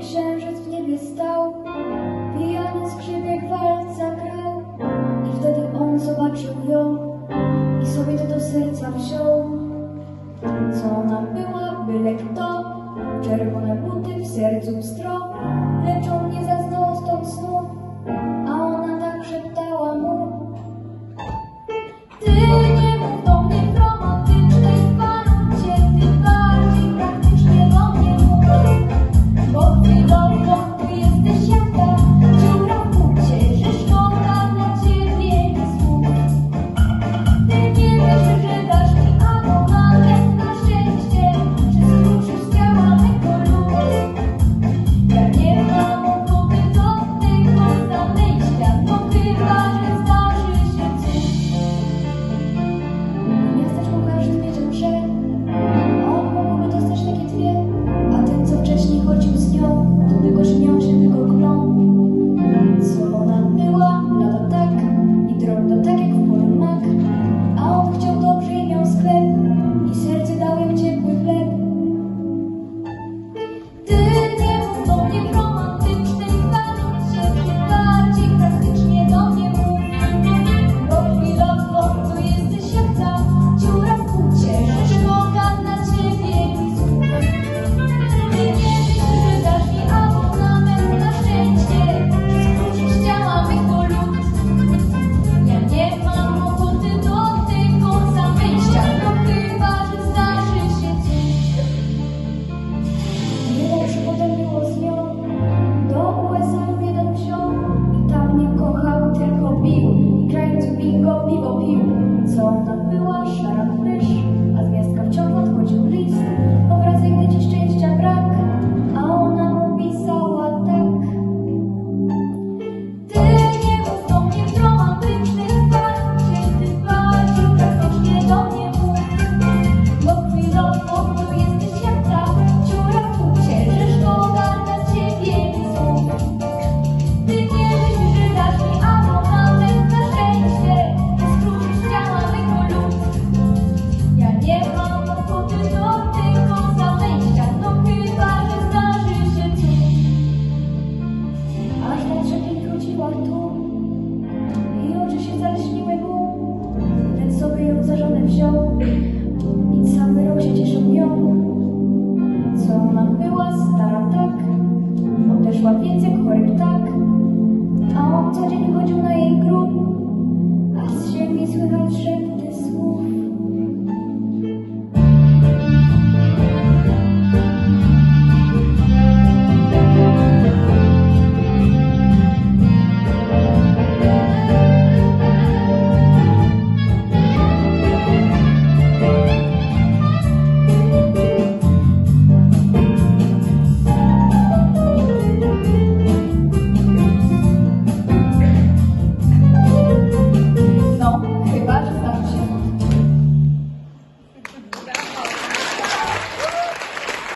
księżyc w niebie stał, pijany skrzypiek walca grał. I wtedy on zobaczył ją i sobie to do serca wziął. Co ona była, byle kto, czerwone buty w sercu pstro. Thank you.